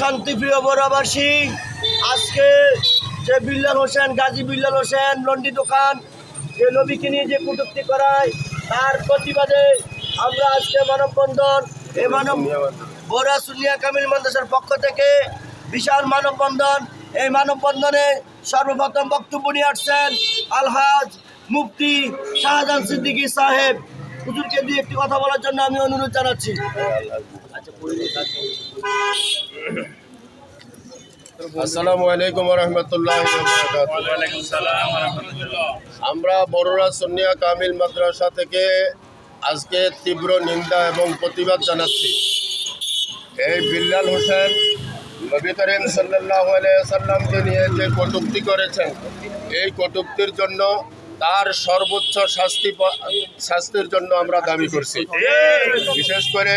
শান্তিপ্রিয় বরাবাসী আজকে যে বিল্লাল হোসেন, গাজী বিল্লাল হোসেন, লন্ডি দোকান, যে নবীকে নিয়ে যে কটূক্তি করায়, তার প্রতিবাদে আমরা আজকে মানববন্ধন, এ মানব বোরা সুনিয়া কামিল মাদ্রাসার পক্ষ থেকে বিশাল মানববন্ধন, এই মানববন্ধনে সর্বপ্রথম বক্তব্য নিয়ে আসছেন আলহাজ মুফতি শাহজাহান সিদ্দিকী সাহেব। হুজুরকে দিয়ে একটি কথা বলার জন্য আমি অনুরোধ জানাচ্ছি। আসসালামু আলাইকুম রহমতুল্লাহ আমরা বড়রা সন্নিয়া কামিল মাদ্রাসা থেকে আজকে তীব্র নিন্দা এবং প্রতিবাদ জানাচ্ছি। এই বিল্লাল হোসেন নবী করিম সাল্লাহ সাল্লামকে নিয়ে যে কটূক্তি করেছেন এই কটূক্তির জন্য তার সর্বোচ্চ শাস্তি শাস্তির জন্য আমরা দাবি করছি। বিশেষ করে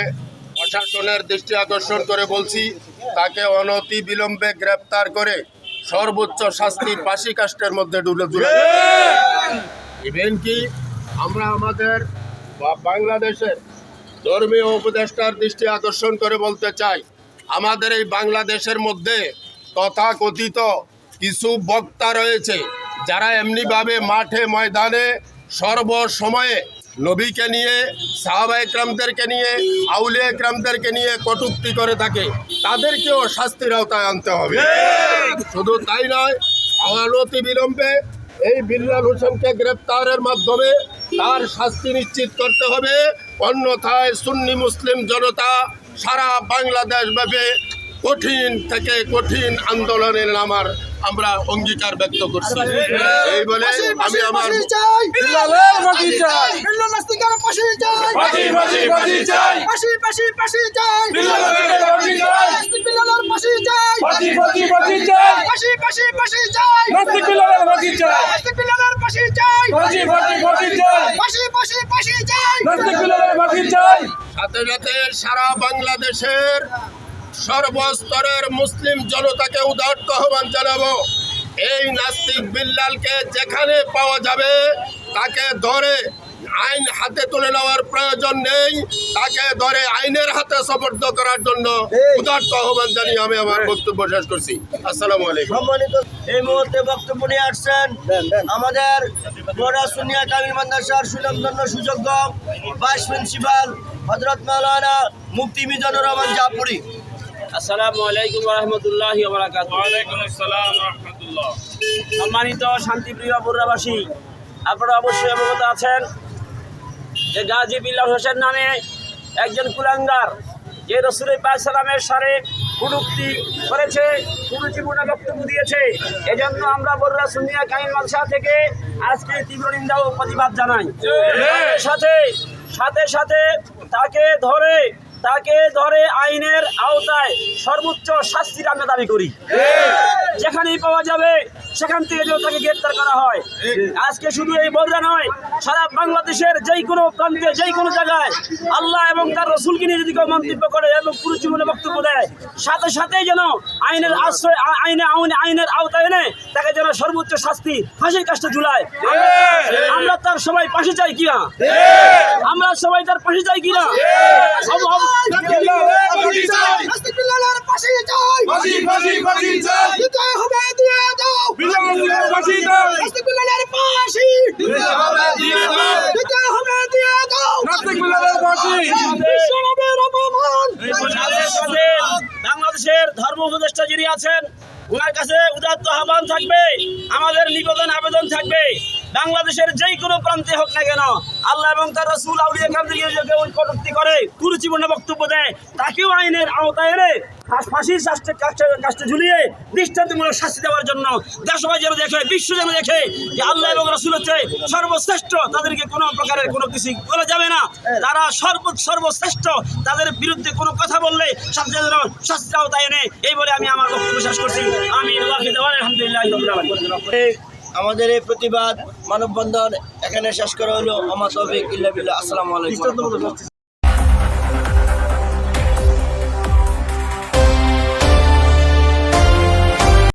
প্রশাসনের দৃষ্টি আকর্ষণ করে বলছি, তাকে অনতি বিলম্বে গ্রেপ্তার করে সর্বোচ্চ শাস্তি পাশি কাষ্টের মধ্যে ডুলে তুলে ইভেন কি আমরা আমাদের বাংলাদেশের ধর্মীয় উপদেষ্টার দৃষ্টি আকর্ষণ করে বলতে চাই, আমাদের এই বাংলাদেশের মধ্যে তথাকথিত কিছু বক্তা রয়েছে যারা এমনিভাবে মাঠে ময়দানে সর্বসময়ে নবীকে নিয়ে, সাহাবা একরামদেরকে নিয়ে, আউলিয়া একরামদেরকে নিয়ে কটূক্তি করে থাকে, তাদেরকেও শাস্তির আওতায় আনতে হবে। শুধু তাই নয় অনতি বিলম্বে এই বিল্লাল হোসেনকে গ্রেপ্তারের মাধ্যমে তার শাস্তি নিশ্চিত করতে হবে। অন্যথায় সুন্নি মুসলিম জনতা সারা বাংলাদেশ ব্যাপী কঠিন থেকে কঠিন আন্দোলনের নামার আমরা অঙ্গীকার ব্যক্ত করছি এই বলে আমি আমার সাথে সাথে সারা বাংলাদেশের সর্বস্তরের মুসলিম জনতাকে উদার্ত আহ্বান জানাব। এই নাস্তিক বিল্লালকে যেখানে পাওয়া যাবে তাকে ধরে আইন হাতে তুলে নেওয়ার প্রয়োজন নেই। তাকে ধরে আইনের হাতে সমর্থ করার জন্য উদার্ত আহ্বান জানিয়ে আমি আমার বক্তব্য শেষ করছি। আসসালামু আলাইকুম। সম্মানিত এই মুহূর্তে বক্তব্য নিয়ে আসছেন আমাদের বড়া সুনিয়া কামিল মাদ্রাসার সুনামধন্য সুযোগ্য ভাইস প্রিন্সিপাল হজরত মাওলানা মুফতি মিজানুর রহমান জাপুরি আসসালামু আলাইকুম রহমতুল্লাহ সম্মানিত শান্তিপ্রিয় বর্রাবাসী আপনারা অবশ্যই অবগত আছেন যে গাজী বিল্লাল হোসেন নামে একজন কুলাঙ্গার যে রসুলের সালামের সারে কুলুক্তি করেছে কুরুচিপূর্ণ বক্তব্য দিয়েছে। এজন্য আমরা বর্রা সুনিয়া কাইন মালসা থেকে আজকে তীব্র নিন্দা ও প্রতিবাদ জানাই। সাথে সাথে সাথে তাকে ধরে তাকে ধরে আইনের আওতায় সর্বোচ্চ শাস্তির আমরা দাবি করি। যেখানেই পাওয়া যাবে সেখান থেকে যেন তাকে গ্রেপ্তার করা হয় আজকে শুধু এই বর্রা নয় সারা বাংলাদেশের যেই কোনো প্রান্তে যেই কোনো জায়গায় আল্লাহ এবং তার রসুলকে নিয়ে যদি কেউ মন্তব্য করে এবং কুরুচিমূলক বক্তব্য দেয় সাথে সাথেই যেন আইনের আশ্রয় আইনে আইনে আইনের আওতায় এনে তাকে যেন সর্বোচ্চ শাস্তি ফাঁসির কাজটা ঝুলায় আমরা- তার সবাই পাশে চাই কিনা আমরা সবাই তার পাশে চাই কিনা দিতে হবে বাংলাদেশের ধর্ম উপদেষ্টা যিনি আছেন ওনার কাছে উদাত্ত আহ্বান থাকবে আমাদের নিবেদন আবেদন থাকবে। বাংলাদেশের যেই কোনো প্রান্তে হোক না কেন, আল্লাহ এবং তার রসুল আউলিয়া কামদিকে যে কটূক্তি করে কুরুচিপূর্ণ বক্তব্য দেয়, তাকেও আইনের আওতায় এনে ফাঁসির শাস্তি কাছে ঝুলিয়ে দৃষ্টান্তমূলক শাস্তি দেওয়ার জন্য দেশবাই যেন দেখে, বিশ্ব যেন দেখে যে আল্লাহ এবং রসুল হচ্ছে সর্বশ্রেষ্ঠ, তাদেরকে কোনো প্রকারের কোনো কিছু বলা যাবে না। তারা সর্ব সর্বশ্রেষ্ঠ, তাদের বিরুদ্ধে কোনো কথা বললে শাস্তি যেন শাস্তি আওতায় এনে, এই বলে আমি আমার বক্তব্য শেষ করছি। আমি আলহামদুলিল্লাহ আমাদের এই প্রতিবাদ মানববন্ধন এখানে শেষ করা হলো। আমার তবে ইল্লাবিল্লা আসসালামু আলাইকুম।